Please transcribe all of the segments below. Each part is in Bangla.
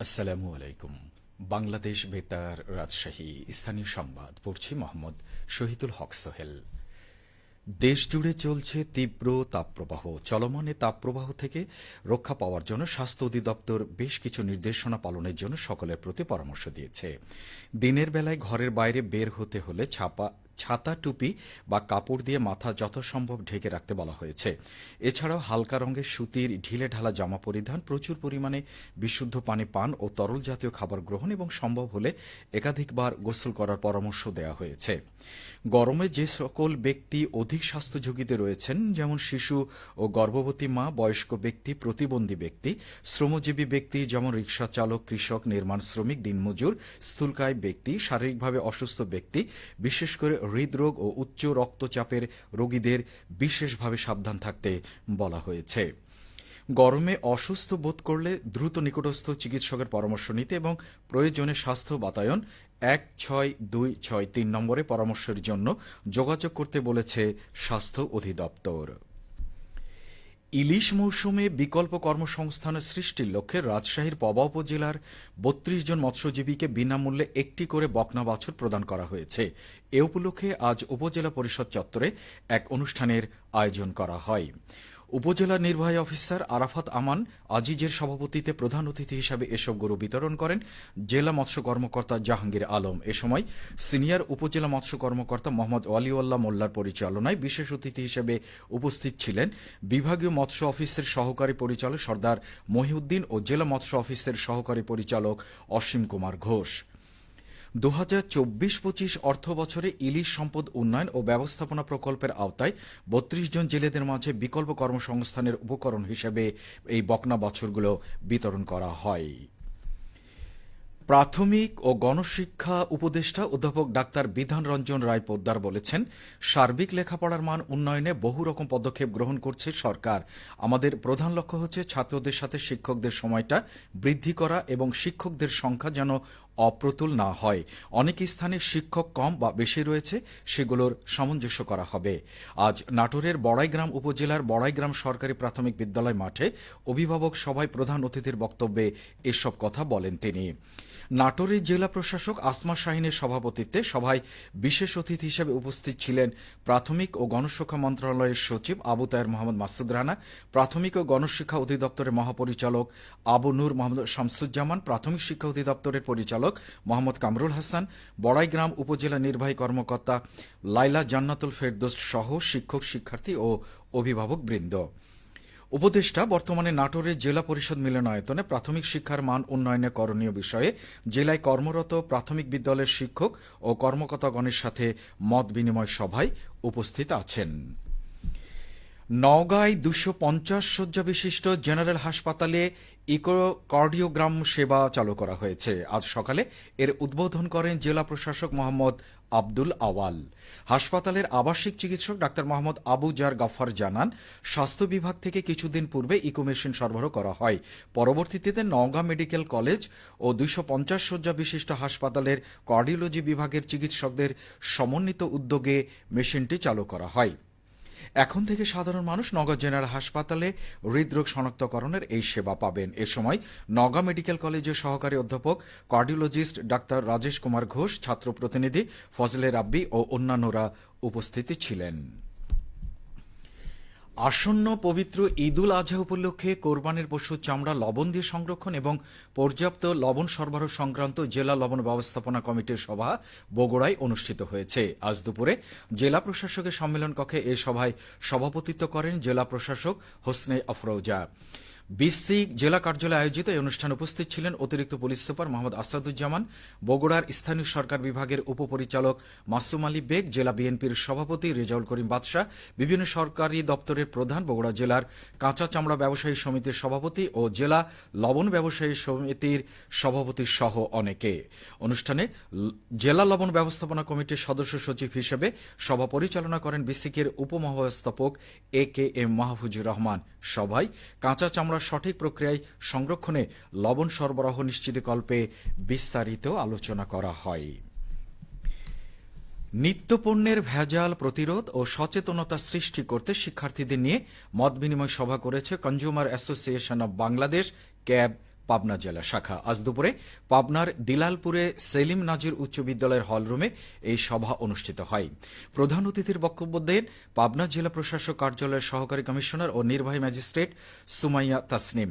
আসসালামু আলাইকুম। বাংলাদেশ বেতার রাজশাহী স্থানীয় সংবাদ পড়ছি মোহাম্মদ শহীদুল হক সোহেল। দেশ জুড়ে চলছে তীব্র তাপপ্রবাহ। চলমান তাপপ্রবাহ থেকে রক্ষা পাওয়ার জন্য স্বাস্থ্য অধিদপ্তর বেশ কিছু নির্দেশনা পালনের জন্য সকলের প্রতি পরামর্শ দিয়েছে। দিনের বেলায় ঘরের বাইরে বের হতে হলে ছাপা ছাতা, টুপি বা কাপড় দিয়ে মাথা যথাসম্ভব ঢেকে রাখতে বলা হয়েছে। এছাড়াও হালকা রঙের সুতির ঢিলে ঢালা জামা পরিধান, প্রচুর পরিমাণে বিশুদ্ধ পানি পান ও তরল জাতীয় খাবার গ্রহণ এবং সম্ভব হলে একাধিকবার গোসল করার পরামর্শ দেওয়া হয়েছে। গরমে যে সকল ব্যক্তি অধিক স্বাস্থ্য ঝুঁকিতে রয়েছেন, যেমন শিশু ও গর্ভবতী মা, বয়স্ক ব্যক্তি, প্রতিবন্ধী ব্যক্তি, শ্রমজীবী ব্যক্তি, যেমন রিক্সা চালক, কৃষক, নির্মাণ শ্রমিক, দিনমজুর, স্থূলকায় ব্যক্তি, শারীরিকভাবে অসুস্থ ব্যক্তি, বিশেষ করে হৃদরোগ ও উচ্চ রক্তচাপের রোগীদের বিশেষভাবে সাবধান থাকতে বলা হয়েছে। গরমে অসুস্থ বোধ করলে দ্রুত নিকটস্থ চিকিৎসকের পরামর্শ নিতে এবং প্রয়োজনে স্বাস্থ্য বাতায়ন এক ছয় দুই ছয় তিন নম্বরে পরামর্শের জন্য যোগাযোগ করতে বলেছে স্বাস্থ্য অধিদপ্তর। ইলিশ মৌসুমে বিকল্প কর্মসংস্থানের সৃষ্টির লক্ষ্যে রাজশাহীর পবা উপজেলার বত্রিশ জন মৎস্যজীবীকে বিনামূল্যে একটি করে বকনা বাছুর প্রদান করা হয়েছে। এ উপলক্ষে আজ উপজেলা পরিষদ চত্বরে এক অনুষ্ঠানের আয়োজন করা হয়। উপজেলা নির্বাহী অফিসার আরাফাত আমান আজিজের সভাপতিতে প্রধান অতিথি হিসাবে এসব গরু বিতরণ করেন জেলা মৎস্য কর্মকর্তা জাহাঙ্গীর আলম। এ সময় সিনিয়র উপজেলা মৎস্য কর্মকর্তা মোহাম্মদ ওয়ালিউল্লাহ মোল্লার পরিচালনায় বিশেষ অতিথি হিসেবে উপস্থিত ছিলেন বিভাগীয় মৎস্য অফিসের সহকারী পরিচালক সর্দার মহিউদ্দিন ও জেলা মৎস্য অফিসের সহকারী পরিচালক অসীম কুমার ঘোষ। দু হাজার চব্বিশ পঁচিশ অর্থ বছরে ইলিশ সম্পদ উন্নয়ন ও ব্যবস্থাপনা প্রকল্পের আওতায় বত্রিশ জন জেলেদের মাঝে বিকল্প কর্মসংস্থানের উপকরণ হিসেবে এই বকনা বছরগুলো বিতরণ করা হয়। প্রাথমিক ও গণশিক্ষা উপদেষ্টা অধ্যাপক ডাক্তার বিধান রঞ্জন রায় পোদ্দার বলেছেন, সার্বিক লেখাপড়ার মান উন্নয়নে বহু রকম পদক্ষেপ গ্রহণ করছে সরকার। আমাদের প্রধান লক্ষ্য হচ্ছে ছাত্রদের সাথে শিক্ষকদের সময়টা বৃদ্ধি করা এবং শিক্ষকদের সংখ্যা যেন অপ্রতুল না হয়। অনেক স্থানে শিক্ষক কম বা বেশি রয়েছে, সেগুলোর সামঞ্জস্য করা হবে। আজ নাটোরের বড়াইগ্রাম উপজেলার বড়াইগ্রাম সরকারি প্রাথমিক বিদ্যালয় মাঠে অভিভাবক সভায় প্রধান অতিথির বক্তব্যে এসব কথা বলেন তিনি। নাটোরের জেলা প্রশাসক আসমা শাহিনের সভাপতিত্বে সভায় বিশেষ অতিথি হিসেবে উপস্থিত ছিলেন প্রাথমিক ও গণশিক্ষা মন্ত্রণালয়ের সচিব আবু তায়ের মোহাম্মদ মাসুদ রানা, প্রাথমিক ও গণশিক্ষা অধিদপ্তরের মহাপরিচালক আবু নূর মোহাম্মদ শামসুজ্জামান, প্রাথমিক শিক্ষা অধিদপ্তরের পরিচালক মোহাম্মদ কামরুল হাসান, বড়াইগ্রাম উপজেলা নির্বাহী কর্মকর্তা লাইলা জান্নাতুল ফেরদোস সহ শিক্ষক, শিক্ষার্থী ও অভিভাবক বৃন্দ। উপদেষ্টা বর্তমানে নাটোরের জেলা পরিষদ মিলনায়তনে প্রাথমিক শিক্ষার মান উন্নয়নে করণীয় বিষয়ে জেলায় কর্মরত প্রাথমিক বিদ্যালয়ের শিক্ষক ও কর্মকর্তাগণের সাথে মত বিনিময় সভায় উপস্থিত আছেন। নওগাঁয় দুশো পঞ্চাশ শয্যা বিশিষ্ট জেনারেল হাসপাতালে ইকোকার্ডিওগ্রাম সেবা চালু করা হয়েছে। আজ সকালে এর উদ্বোধন করেন জেলা প্রশাসক মোহাম্মদ আব্দুল আওয়াল। হাসপাতালের আবাসিক চিকিৎসক ডাক্তার মোহাম্মদ আবু জার গাফার জানান, স্বাস্থ্য বিভাগ থেকে কিছুদিন পূর্বে ইকো মেশিন সরবরাহ করা হয়। পরবর্তীতে নওগাঁ মেডিকেল কলেজ ও দুইশো পঞ্চাশ শয্যা বিশিষ্ট হাসপাতালের কার্ডিওলজি বিভাগের চিকিৎসকদের সমন্বিত উদ্যোগে মেশিনটি চালু করা হয়। এখন থেকে সাধারণ মানুষ নগর জেনারেল হাসপাতালে হৃদরোগ শনাক্তকরণের এই সেবা পাবেন। এ সময় নগা মেডিকেল কলেজের সহকারী অধ্যাপক, কার্ডিওলজিস্ট ডাক্তার রাজেশ কুমার ঘোষ, ছাত্র প্রতিনিধি ফজলে রাব্বি ও অন্যান্যরা উপস্থিত ছিলেন। আসন্ন পবিত্র ঈদুল আজহা উপলক্ষে কোরবানের পশুর চামড়া লবণ দিয়ে সংরক্ষণ এবং পর্যাপ্ত লবণ সরবরাহ সংক্রান্ত জেলা লবণ ব্যবস্থাপনা কমিটির সভা বগুড়ায় অনুষ্ঠিত হয়েছে। আজ দুপুরে জেলা প্রশাসকের সম্মেলন কক্ষে এ সভায় সভাপতিত্ব করেন জেলা প্রশাসক হোসনে আফরোজা। বিসি জেলা কার্যালয়ে আয়োজিত এই অনুষ্ঠানে উপস্থিত ছিলেন অতিরিক্ত পুলিশ সুপার মোহাম্মদ আসাদুজ্জামান, বগুড়ার স্থানীয় সরকার বিভাগের উপপরিচালক মাসুম আলী বেগ, জেলা বিএনপির সভাপতি রেজাউল করিম বাদশাহ, বিভিন্ন সরকারি দপ্তরের প্রধান, বগুড়া জেলার কাঁচা চামড়া ব্যবসায়ী সমিতির সভাপতি ও জেলা লবণ ব্যবসায়ী সমিতির সভাপতি সহ অনেকে। অনুষ্ঠানে জেলা লবণ ব্যবস্থাপনা কমিটির সদস্য সচিব হিসেবে সভা পরিচালনা করেন বিসিকের উপমহাব্যবস্থাপক A K M Mahfuzur Rahman. সভায় কাঁচা চামড়া সঠিক প্রক্রিয়ায় সংরক্ষণে লবণ সরবরাহ নিশ্চিতকল্পে বিস্তারিত আলোচনা করা হয়। নিত্যপণ্যের ভেজাল প্রতিরোধ ও সচেতনতা সৃষ্টি করতে শিক্ষার্থীদের নিয়ে মত বিনিময় সভা করেছে consumer association of Bangladesh, CAB Pabna জেলা শাখা। আজ দুপুরে পাবনার দিলালপুরে সেলিম নাজির উচ্চ বিদ্যালয়ের হলরুমে এই সভা অনুষ্ঠিত হয়। প্রধান অতিথির বক্তব্য দেন পাবনা জেলা প্রশাসক কার্যালয়ের সহকারী কমিশনার ও নির্বাহী ম্যাজিস্ট্রেট সুমাইয়া তাসনিম।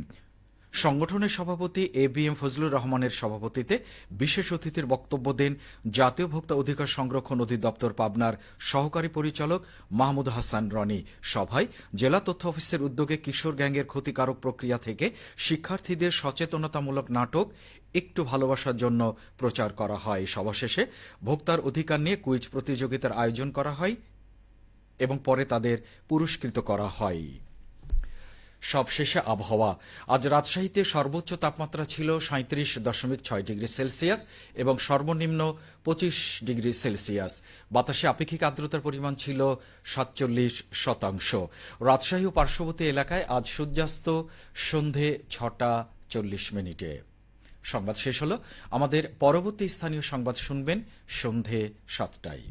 সংগঠনের সভাপতি এ বি এম ফজলুর রহমানের সভাপতিতে বিশেষ অতিথির বক্তব্য দেন জাতীয় ভোক্তা অধিকার সংরক্ষণ অধিদপ্তর পাবনার সহকারী পরিচালক মাহমুদ হাসান রনি। সভায় জেলা তথ্য অফিসের উদ্যোগে কিশোর গ্যাংয়ের ক্ষতিকারক প্রক্রিয়া থেকে শিক্ষার্থীদের সচেতনতামূলক নাটক একটু ভালোবাসার জন্য প্রচার করা হয়। সভা শেষে ভোক্তার অধিকার নিয়ে কুইজ প্রতিযোগিতার আয়োজন করা হয় এবং পরে তাদের পুরস্কৃত করা হয়। সবশেষে আবহাওয়া। আজ রাজশাহীতে সর্বোচ্চ তাপমাত্রা ছিল সাঁত্রিশ দশমিক ছয় ডিগ্রি সেলসিয়াস এবং সর্বনিম্ন পঁচিশ ডিগ্রি সেলসিয়াস। বাতাসে আপেক্ষিক আর্দ্রতার পরিমাণ ছিল সাতচল্লিশ শতাংশ। রাজশাহী ও পার্শ্ববর্তী এলাকায় আজ সূর্যাস্ত সন্ধে ছটা চল্লিশ মিনিটে। সংবাদ শেষ হলো। আমাদের পরবর্তী স্থানীয় সংবাদ শুনবেন সন্ধে সাতটায়।